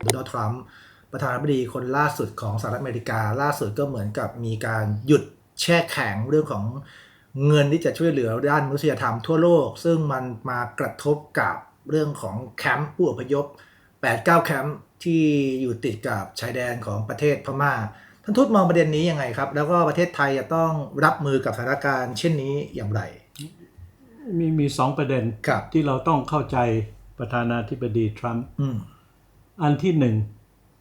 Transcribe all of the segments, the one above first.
โดนัลด์ทรัมป์ประธานาธิบดีคนล่าสุดของสหรัฐอเมริกาล่าสุดก็เหมือนกับมีการหยุดแช่แข็งเรื่องของเงินที่จะช่วยเหลือด้านมนุษยธรรมทั่วโลก ซึ่งมันมากระทบกับเรื่องของแคมป์ผู้อพยพ 8-9 แคมป์ที่อยู่ติดกับชายแดนของประเทศพม่า ท่านทูตมองประเด็นนี้ยังไงครับ แล้วก็ประเทศไทยจะต้องรับมือกับสถานการณ์เช่นนี้อย่างไร มีมีสองประเด็นครับที่เราต้องเข้าใจประธานาธิบดีทรัมป์ อืมอันที่หนึ่ง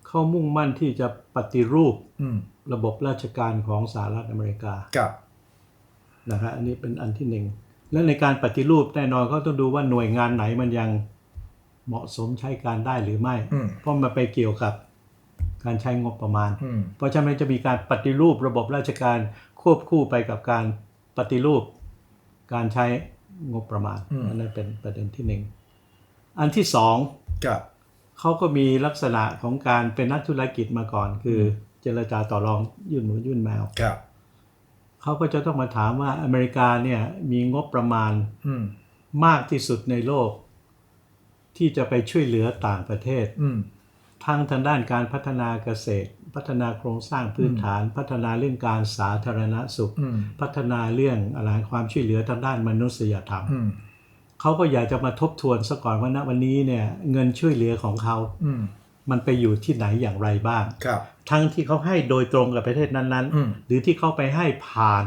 เขามุ่งมั่นที่จะปฏิรูปอืมระบบราชการของสหรัฐอเมริกากับนะครับอันนี้เป็นอันที่หนึ่งและในการปฏิรูปแน่นอนเขาต้องดูว่าหน่วยงานไหนมันยังเหมาะสมใช้การได้หรือไม่อืมเพราะมันไปเกี่ยวกับการใช้งบประมาณอืมเพราะฉะนั้นจะมีการปฏิรูประบบราชการควบคู่ไปกับการปฏิรูป การใช้งบประมาณอืมอันนั้นเป็นประเด็นที่หนึ่งอันที่สองกับ เขาก็มีลักษณะของการเป็นนักธุรกิจมาก่อน คือเจรจาต่อรองยื่นหมูยื่นแมวกับเขาก็จะต้องมาถามว่าอเมริกาเนี่ยมีงบประมาณอืมมากที่สุดในโลก ที่จะไปช่วยเหลือต่างประเทศอืมทั้งทางด้านการพัฒนาเกษตร พัฒนาโครงสร้างพื้นฐาน พัฒนาเรื่องการสาธารณสุขอืมพัฒนาเรื่องอะไรความช่วยเหลือทางด้านมนุษยธรรมอืม เขาก็อยากจะมาทบทวนซะก่อนว่าณวันนี้เนี่ยเงินช่วยเหลือของเขาอืมมันไปอยู่ที่ไหนอย่างไรบ้างกับ ทั้งที่เขาให้โดยตรงกับประเทศนั้นอืมๆหรือที่เขาไปให้ผ่าน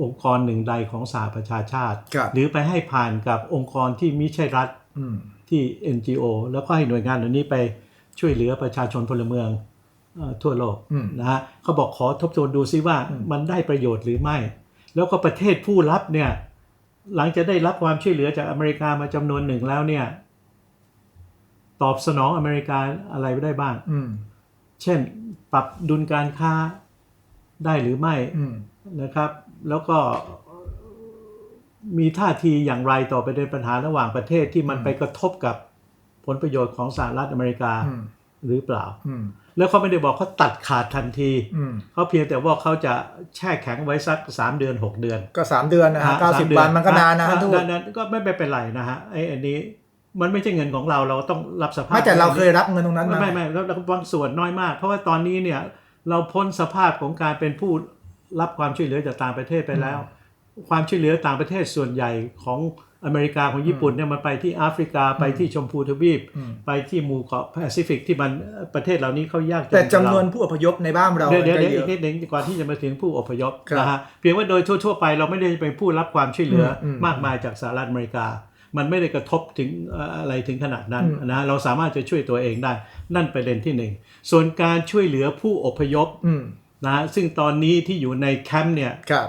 องค์กรหนึ่งใดของสหประชาชาติครับหรือไปให้ผ่านกับองค์กรที่มิใช่รัฐอืมที่ NGO แล้วก็ให้หน่วยงานเหล่านี้ไปช่วยเหลือประชาชนพลเมืองเอ่อทั่วโลกอืมนะฮะเขาบอกขอทบทวนดูซิว่าอืมมันได้ประโยชน์หรือไม่ แล้วก็ประเทศผู้รับเนี่ย หลังจากได้รับความช่วยเหลือจากอเมริกามาจำนวนหนึ่งแล้วเนี่ย ตอบสนองอเมริกาอะไรไว้ได้บ้าง อืม เช่น ปรับดุลการค้าได้หรือไม่อืม นะครับ แล้วก็มีท่าทีอย่างไรต่อประเด็นปัญหาระหว่างประเทศที่มันอืม ไปกระทบกับผลประโยชน์ของสหรัฐอเมริกา อืม หรือเปล่าอืมแล้วเขาไม่ได้บอกเขาตัดขาดทันทีอืมเขาเพียงแต่ว่าเขาจะแช่แข็งไว้สัก3เดือน6เดือน ก็สามเดือนนะฮะเก้าสิบสมดือวันมันก็นานนะท่านทูตนั้นก็ไม่เป็นไรนะฮะไอ้อันนี้มันไม่ใช่เงินของเราเราต้องรับสภาพไม่แต่เราเคยรับเงินตรงนั้นไม่มาไม่ไม่แล้วบางส่วนน้อยมาก เพราะว่าตอนนี้เนี่ยเราพ้นสภาพของการเป็นผู้รับความช่วยเหลือจากต่างประเทศไปแล้ว ความช่วยเหลือต่างประเทศส่วนใหญ่ของ อเมริกาของญี่ปุ่นเนี่ยมันไปที่แอฟริกาไปที่ชมพูทวีปอืมไปที่หมู่เกาะแปซิฟิกที่มันประเทศเหล่านี้เขายากจนแต่จำกานวนเราผู้อพยพในบ้านเราเดี๋ยวเดี๋ยวก็เดี๋ยวเยอีกอะนิดหนึ่งก่อนที่จะมาถึงผู้อพยพครับนะฮะเพียงว่าโดยทั่ว ๆ ไปเราไม่ได้เป็นผู้รับความช่วยเหลืออมมากมายจากสหรัฐอเมริกา มันไม่ได้กระทบถึงเอ่ออะไรถึงขนาดนั้นอืมนะฮะเราสามารถจะช่วยตัวเองได้ นั่นประเด็นที่หนึ่งส่วนการช่วยเหลือผู้อพยพอืมนะฮะซึ่งตอนนี้ที่อยู่ในแคมป์เนี่ยครับ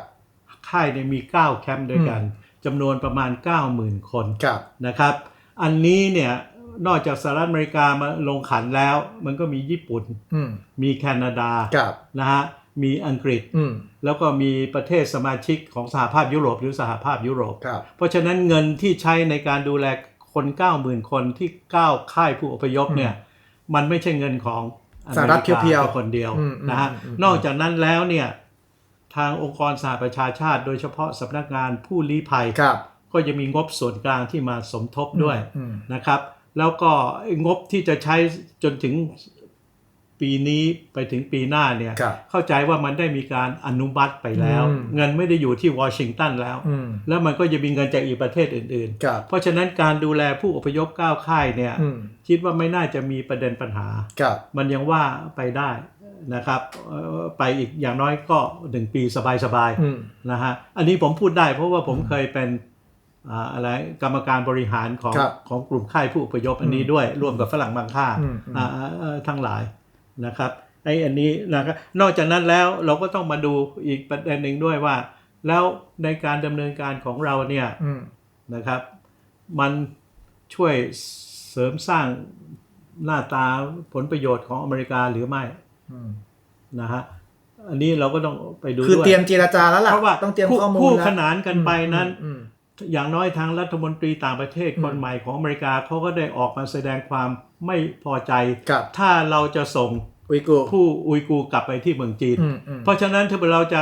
ค่ายเนี่ยมี 9 แคมป์ด้วยกัน จำนวนประมาณ 90,000 คนครับนะครับ อันนี้เนี่ยนอกจากสหรัฐอเมริกามาลงขันแล้ว มันก็มีญี่ปุ่นอืมมีแคนาดาครับนะฮะมีอังกฤษอืมแล้วก็มีประเทศสมาชิกของสหภาพยุโรปหรือสหภาพยุโรปครับเพราะฉะนั้นเงินที่ใช้ในการดูแลคน 90,000 คนที่ก้าวค่ายผู้อพยพเนี่ยมันไม่ใช่เงินของอสหเมรัฐริกาเพียวๆแค่คนเดียวอืมอืมนะฮะอืมอืมนอกจากนั้นแล้วเนี่ย ทางองค์กรสหประชาชาติ โดยเฉพาะสำนักงานผู้ลี้ภัย ครับ ก็จะมีงบส่วนกลางที่มาสมทบด้วยอืม นะครับ แล้วก็งบที่จะใช้จนถึงปีนี้ไปถึงปีหน้าเนี่ย ครับเข้าใจว่ามันได้มีการอนุมัติไปแล้ว อืม เงินไม่ได้อยู่ที่วอชิงตันแล้ว อืมแล้วมันก็จะมีเงินจากอีกประเทศอื่น ครับๆ เพราะฉะนั้นการดูแลผู้อพยพก้าวค่ายเนี่ย อืมคิดว่าไม่น่าจะมีประเด็นปัญหา ครับ มันยังว่าไปได้ นะครับเอ่อไปอีกอย่างน้อยก็หนึ่งปีสบายอืมๆนะฮะอันนี้ผมพูดได้เพราะว่าผมเคยเป็นอ่าอะไรกรรมการบริหารของครับของกลุ่มค่ายผู้อพยพอันนี้ด้วยร่วมกับฝรั่งบางค่าอืมอืมอ่าอ่าอ่าทั้งหลายนะครับไอ้อันนี้นะครับนอกจากนั้นแล้วเราก็ต้องมาดูอีกประเด็นหนึ่งด้วยว่า แล้วในการดำเนินการของเราเนี่ยอืมนะครับ มันช่วยเสริมสร้างหน้าตาผลประโยชน์ของอเมริกาหรือไม่อืม นะฮะอันนี้เราก็ต้องไปดูคือด้วยเตรียมเจรจาแล้วล่ะเพราะว่าต้องเตรียมคู่ข้อมูลคู่แล้วขนานกันไปนั้นอืมอย่างน้อยทางรัฐมนตรีต่างประเทศอืมคนใหม่ของอเมริกาเขาก็ได้ออกมาแสดงความไม่พอใจกับถ้าเราจะส่งอุยกูร์ผู้อุยกูร์กลับไปที่เมืองจีนอืมอืมเพราะฉะนั้นถ้าเราจะ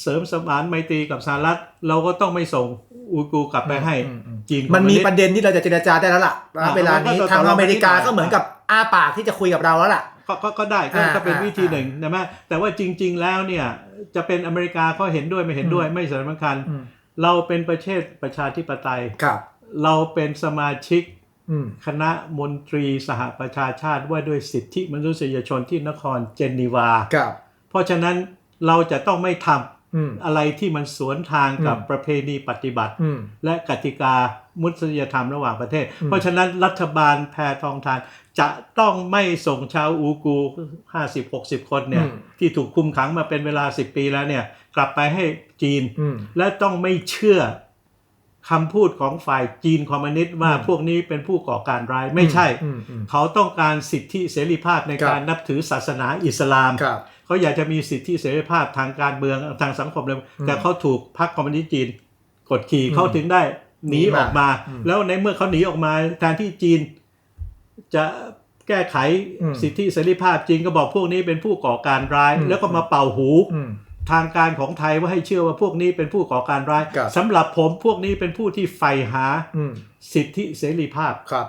เสริมสมานไมตรีกับสหรัฐ เราก็ต้องไม่ส่งอุยกูร์กลับไปให้อืมอืมจีนมันมีคอประเด็นที่เราจะเจรจาได้แล้วล่ะอ่าเวลานี้เราก็ทางต่อรองอเมริกากันนิดหน่อยก็เหมือนกับ อ้าปากที่จะคุยกับเราแล้วล่ะ ก็ก็ก็ได้ก็อ่าก็เป็นอ่าวิธีหนึ่งนะมะแต่ว่าจริง ๆ แล้วเนี่ยจะเป็นอเมริกาเขาเห็นด้วยไม่เห็นด้วยอืมไม่สำคัญ อืม เราเป็นประเทศประชาธิปไตย ครับ เราเป็นสมาชิกอืม คณะมนตรีสหประชาชาติว่าด้วยสิทธิมนุษยชนที่นครเจนีวา ครับ เพราะฉะนั้นเราจะต้องไม่ทอืมำ อะไรที่มันสวนทางกับอืมประเพณีปฏิบัติอืมและกติกามุสลิมธรรมระหว่างประเทศอืมเพราะฉะนั้นรัฐบาลแพทองทาน จะต้องไม่ส่งชาวอูกู 50-60 คนเนี่ยที่ถูกคุมขังมาเป็นเวลา 10 ปีแล้วเนี่ยกลับไปให้จีนอืมและต้องไม่เชื่อ คำพูดของฝ่ายจีนคอมมิวนิสต์ว่าอืมพวกนี้เป็นผู้ก่อการร้ายไม่ใช่อืมอืมเขาต้องการสิทธิเสรีภาพในครับการนับถือศาสนาอิสลามครับเขาอยากจะมีสิทธิเสรีภาพทางการเมืองทางสังคมเลยอืมแต่เขาถูกพรรคคอมมิวนิสต์จีนกดขี่อืมเขาถึงได้หนีหนีมาออกมาอืมแล้วในเมื่อเขาหนีออกมาแทนที่จีนจะแก้ไขอืมสิทธิเสรีภาพจีนก็บอกพวกนี้เป็นผู้ก่อการร้ายอืมแล้วก็มาเป่าหูอืม ทางการของไทยว่าให้เชื่อว่าพวกนี้เป็นผู้ก่อการร้าย ครับสำหรับผมพวกนี้เป็นผู้ที่ใฝ่หาอืมสิทธิเสรีภาพ ครับ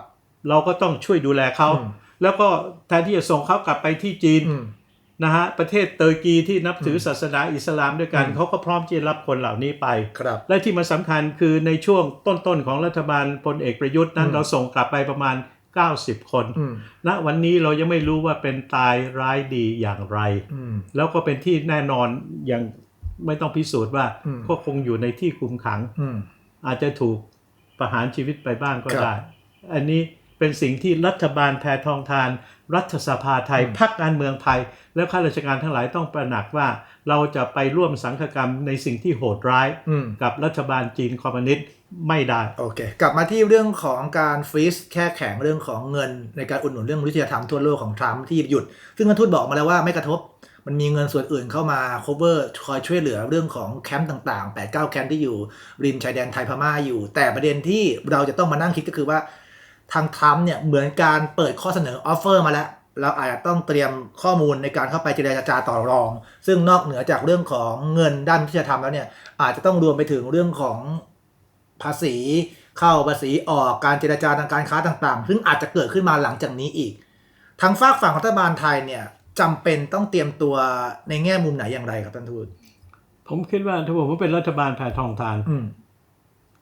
เราก็ต้องช่วยดูแลเขา อืม แล้วก็แทนที่จะส่งเขากลับไปที่จีนอืม นะฮะประเทศเตอร์กีที่นับถือศาสนาอิสลามด้วยกันอืม เขาก็พร้อมที่จะรับคนเหล่านี้ไป ครับ และที่มันสำคัญคือในช่วงต้นๆของรัฐบาลพลเอกประยุทธ์นั้นอืม เราส่งกลับไปประมาณ 90 คนอืมณวันนี้เรายังไม่รู้ว่าเป็นตายร้ายดีอย่างไรอืมแล้วก็เป็นที่แน่นอนอย่างไม่ต้องพิสูจน์ว่าอืมก็คงอยู่ในที่คุมขังอืมอาจจะถูกประหารชีวิตไปบ้างก็ครับได้ อันนี้ เป็นสิ่งที่รัฐบาลแพทองทาน รัฐสภาไทยอืมพรรคการเมืองไทย และข้าราชการทั้งหลายต้องประหนักว่า เราจะไปร่วมสังฆกรรมในสิ่งที่โหดร้ายอืมกับรัฐบาลจีนคอมมิวนิสต์ไม่ได้โอเค กลับมาที่เรื่องของการฟรีซแค่แข็งเรื่องของเงิน ในการอุดหนุนเรื่องมนุษยธรรมทั่วโลกของทรัมป์ที่หยุด ซึ่งท่านทูตบอกมาแล้วว่าไม่กระทบมันมีเงินส่วนอื่นเข้ามา cover คอยช่วยเหลือเรื่องของแคมป์ต่างๆ 8 9 แคมป์ที่อยู่ริมชายแดนไทยพม่าอยู่ แต่ประเด็นที่เราจะต้องมานั่งคิดก็คือว่า ทางทรัมป์เนี่ยเหมือนการเปิดข้อเสนอออฟเฟอร์มาแล้ว เราอาจจะต้องเตรียมข้อมูลในการเข้าไปเจรจาต่อรอง ซึ่งนอกเหนือจากเรื่องของเงินด้านมนุษยธรรมแล้วเนี่ยอาจจะต้องรวมไปถึงเรื่องของภาษีเข้าภาษีออกการเจรจาทางการค้าต่างๆ ซึ่งอาจจะเกิดขึ้นมาหลังจากนี้อีก ทางฝากฝั่งรัฐบาลไทยเนี่ยจำเป็นต้องเตรียมตัวในแง่มุมไหนอย่างไรครับท่านทูตผมคิดว่าถ้าผมเป็นรัฐบาลแพทองทานอืม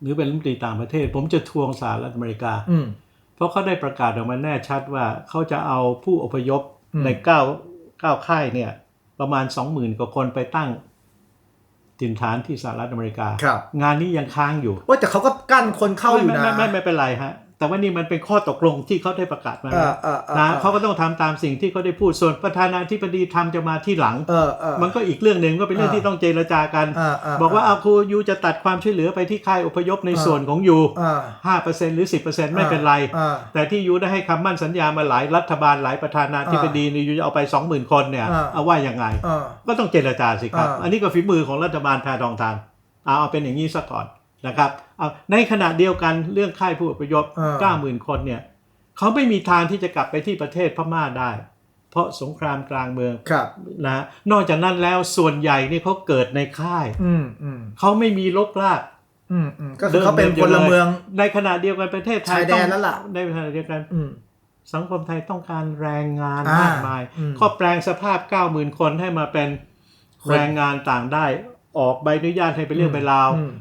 หรือเป็นรัฐมนตรีต่างประเทศ ผมจะทวงสหรัฐอเมริกาอืม เพราะเขาได้ประกาศออกมาแน่ชัดว่าเขาจะเอาผู้อพยพอืมในเก้าเก้าค่ายเนี่ย ประมาณสองหมื่นกว่าคนไปตั้งถิ่นฐานที่สหรัฐอเมริกาครับงานนี้ยังค้างอยู่ว่าแต่เขาก็กั้นคนเข้าอยู่นะไม่ไม่ไม่ไม่เป็นไรฮะ แต่ว่านี่มันเป็นข้อตกลงที่เขาได้ประกาศมาเอแล้วอเออเออนะเขาก็ต้องทำตามสิ่งที่เขาได้พูดส่วนประธานาธิบดีทำจะมาที่หลังเออเออมันก็อีกเรื่องหนึ่งก็เป็นเรื่องอ่าที่ต้องเจรจากันเออเบอกว่าอาครูยูจะตัดความช่วยเหลือไปที่ค่ายอพยพในอ่าส่วนของยูเออห้าเปอร์เซ็นหรือสิบเปอร์เซ็นไม่เป็นไรเออแต่ที่ยูได้ให้คำมั่นสัญญามาหลายรัฐบาลหลายประธานาธิบดีนี่ยูจะเอาไปสองหมื่นคนเนี่ยอ่าเอาว่ายังไงเออก็ต้องเจรจาสิครับอ่าอันนี้ก็ฝีมือของรัฐบาลแพทองทานเอาเอาเป็นอย่างนี้ซะก่อน นะครับเอาในขณะเดียวกันเรื่องค่ายผู้อพยพอ่าเก้าหมื่นคนเนี่ยเขาไม่มีทางที่จะกลับไปที่ประเทศพม่าได้ เพราะสงครามกลางเมืองครับนะนอกจากนั้นแล้วส่วนใหญ่นี่เขาเกิดในค่ายอืมอืมเขาไม่มีลกลากอืมอืมก็คือเขาเป็นพลเมือง ในขณะเดียวกันประเทศไทยชายแดนต้องแล้วล่ะในขณะเดียวกันอืมสังคมไทยต้องการแรงงานอ่ามมากมายอืมก็แปลงสภาพ 90,000 คนให้มาเป็นคนแรงงานต่างได้ ออกใบอนุญาตให้เป็นเรื่องเป็นราวอืม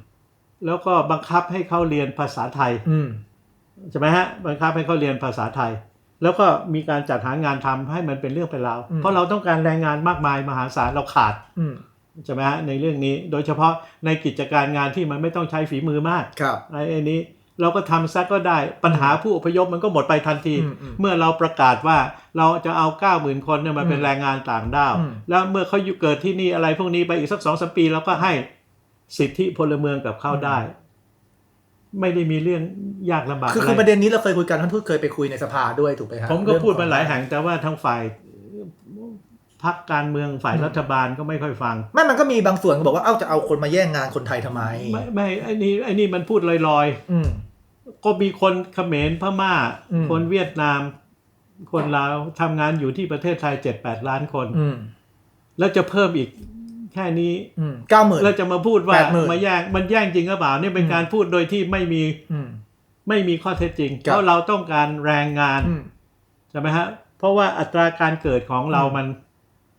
แล้วก็บังคับให้เขาเรียนภาษาไทยอืมใช่ไหมฮะบังคับให้เขาเรียนภาษาไทย แล้วก็มีการจัดหางานทำให้มันเป็นเรื่องเป็นราวอืมเพราะเราต้องการแรงงานมากมายมหาศาลเราขาดอืมใช่ไหมฮะในเรื่องนี้โดยเฉพาะในกิจการงานที่มันไม่ต้องใช้ฝีมือมากครับไอ้ไอ้นี้เราก็ทำซักก็ได้ปัญหาผู้อพยพมันก็หมดไปทันทีอืมอืมเมื่อเราประกาศว่าเราจะเอา 9 0,000 คนเนี่ยมาเป็นอืมแรงงานต่างด้าวอืมแล้วเมื่อเขาอยู่เกิดที่นี่อะไรพวกนี้ไปอีกสักสองสมปีเราก็ให้ สิทธิพลเมืองกับเขาได้ ไม่ได้มีเรื่องยากลำบากคืออะคือไรประเด็นนี้เราเคยคุยกันท่านทูตเคยไปคุยในสภาด้วยถูกไหมฮะผมก็เรื่องพูดมาของหลายแห่งแต่ว่าทางฝ่ายพรรคการเมืองฝ่ายรัฐบาลก็ไม่ค่อยฟัง ไม่มันก็มีบางส่วนก็บอกว่าเอ้าจะเอาคนมาแย่งงานคนไทยทำไม ไม่ไม่ไอ้นี่ไอ้นี่มันพูดลอยๆ อืมก็มีคนเขมรพม่าอืมคนเวียดนาม คนลาวทำงานอยู่ที่ประเทศไทยเจ็ดแปดล้านคนอืมแล้วจะเพิ่มอีก แค่นี้อืมเก้าหมื่นแล้วจะมาพูดว่า80,000มาแย่งมันแย่งจริงหรือเปล่านี่เป็นอืมการพูดโดยที่ไม่มีอืมไม่มีข้อเท็จจริงครับเพราะเราต้องการแรงงานอืมใช่ไหมฮะ เพราะว่าอัตราการเกิดของเรามัน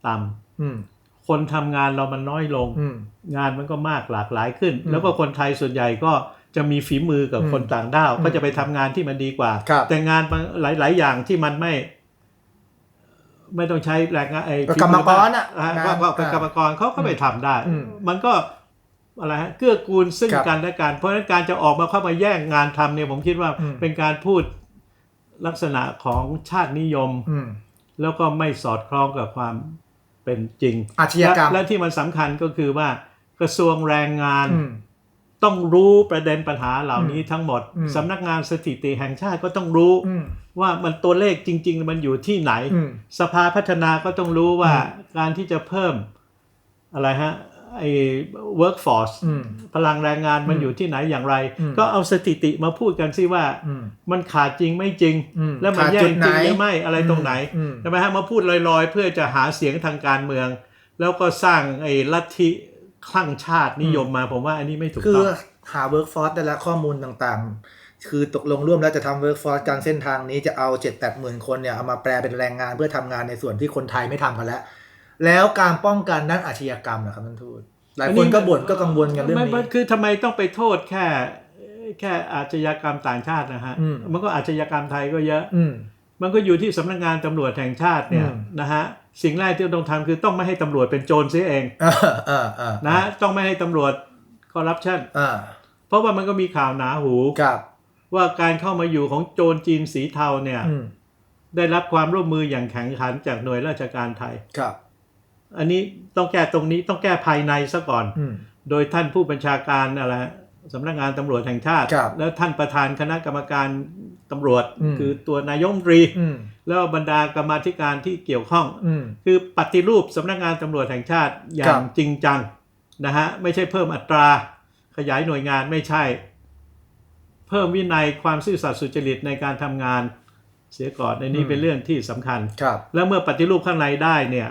ต่ำอืมคนทำงานเรามันน้อยลงอืมงานมันก็มากหลากหลายขึ้นอืมแล้วก็คนไทยส่วนใหญ่ก็จะมีฝีมือกับอืมคนต่างด้าวอืมก็จะไปทำงานที่มันดีกว่าครับแต่งานบางหลาย ๆ อย่างที่มันไม่ ไม่ต้องใช้แรงงานไอ้ก็ฝีกรรมกรอะอะก็ก็อ่ากรรมกรเขาก็ไปทำได้อืมมันก็อะไรฮะเกื้อกูลซึ่งครับกันและกัน เพราะฉะนั้นการจะออกมาเข้ามาแย่งงานทำเนี่ยผมคิดว่าอืมเป็นการพูดลักษณะของชาตินิยมอืมแล้วก็ไม่สอดคล้องกับความเป็นจริงอาชญากรรมและและที่มันสำคัญก็คือว่ากระทรวงแรงงานอืม ต้องรู้ประเด็นปัญหาเหล่านี้ทั้งหมดอืมสำนักงานสถิติแห่งชาติก็ต้องรู้อืมว่ามันตัวเลขจริง ๆ มันอยู่ที่ไหนอืมสภาพัฒนาก็ต้องรู้ว่าอืมการที่จะเพิ่มอะไรฮะไอ้ workforce อืมพลังแรงงานมันอืมอยู่ที่ไหนอย่างไรอืมก็เอาสถิติมาพูดกันสิว่าอืมมันขาดจริงไม่จริงอืมแล้วมันขาดแย่จุงดจริงไหนหรือไม่อะไรตรงไหนอืมใช่ไหมฮะมาพูดลอยๆ เพื่อจะหาเสียงทางการเมือง แล้วก็สร้างไอ้ลัทธิ คลั่งชาตินิยมมาผมว่าอันนี้ไม่ถูกคือต้องหา workforce ได้แล้วข้อมูลต่างๆ คือตกลงร่วมแล้วจะทำ workforce การเส้นทางนี้จะเอาเจ็ดแปดหมื่นคนเนี่ยเอามาแปลเป็นแรงงานเพื่อทำงานในส่วนที่คนไทยไม่ทำกันแล้ว แล้วการป้องกันด้านอาชญากรรมนะครับท่านทูตหลายคนก็บ่นก็กังวลกันเรื่องไม่นี้ไม่คือทำไมต้องไปโทษแค่แค่อาชญากรรมต่างชาตินะฮะอืมมันก็อาชญากรรมไทยก็เยอะอืมมันก็อยู่ที่สำนักงานตำรวจแห่งชาติเนี่ยอืมนะฮะ สิ่งแรกที่ต้องทำคือต้องไม่ให้ตำรวจเป็นโจรเสียเองเออเออเออนะฮะต้องไม่ให้ตำรวจคอร์รัปชันอ่าเพราะว่ามันก็มีข่าวหนาหูกับว่าการเข้ามาอยู่ของโจรจีนสีเทาเนี่ยอืมได้รับความร่วมมืออย่างแข็งขันจากหน่วยราชการไทยกับ อันนี้ต้องแก้ตรงนี้ต้องแก้ภายในซะก่อนอืมโดยท่านผู้บัญชาการอะไรสำนักงานตำรวจแห่งชาติครับแล้วท่านประธานคณะกรรมการ ตำรวจอืมคือตัวนายกรัฐมนตรีอืมแล้วบรรดากรรมาธิการที่เกี่ยวข้องอืมคือปฏิรูปสำนักงานตำรวจแห่งชาติอครัย่างบจริงจังนะฮะไม่ใช่เพิ่มอัตรา ขยายหน่วยงานไม่ใช่ เพิ่มวินัยความซื่อสัตย์สุจริตในการทำงานเสียก่อนในนี้เป็นเรื่องที่สำคัญครับแล้วเมื่อปฏิรูปข้างในได้เนี่ย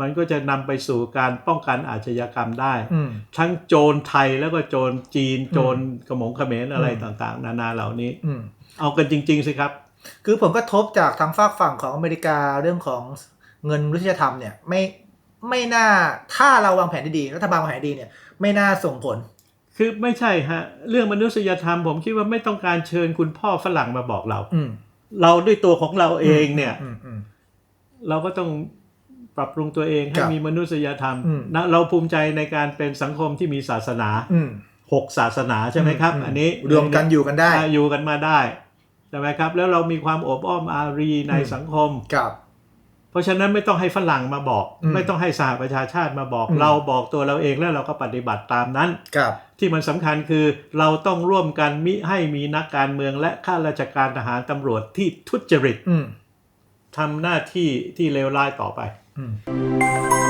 มันก็จะนำไปสู่การป้องกันอาชญากรรมได้อืมทั้งโจรไทยแล้วก็โจรจีน โจรกระหมงเขมรอะไรอืมต่างๆ นานาเหล่านี้อืมเอากันจริง ๆ สิครับ คือผลกระทบจากทางฝากฝั่งของอเมริกาเรื่องของเงินมนุษยธรรมเนี่ยไม่ไม่น่าถ้าเราวางแผนดีๆรัฐบาลวางแผนดีเนี่ย ไม่น่าส่งผล คือไม่ใช่ฮะ เรื่องมนุษยธรรมผมคิดว่าไม่ต้องการเชิญคุณพ่อฝรั่งมาบอกเราอืมเราด้วยตัวของเราเองเนี่ยอืมอืมเราก็ต้อง ปรับปรุงตัวเองให้ครับมีมนุษยธรรมอืมนะเราภูมิใจในการเป็นสังคมที่มีศาสนาอืมหกศาสนาใช่ไหมครับมอันนี้รวมกันอยู่กันได้อ่าอยู่กันมาได้ใช่ไหมครับ แล้วเรามีความอบอ้อมอารีในอืมสังคมกับเพราะฉะนั้นไม่ต้องให้ฝรั่งมาบอกอืมไม่ต้องให้สหประชาชาติมาบอกอืมเราบอกตัวเราเองแล้วเราก็ปฏิบัติตามนั้นกับที่มันสำคัญคือเราต้องร่วมกันมิให้มีนักการเมืองและข้าราชการทหารตำรวจที่ทุจริตอืมทำหน้าที่ที่เลวร้ายต่อไป 嗯。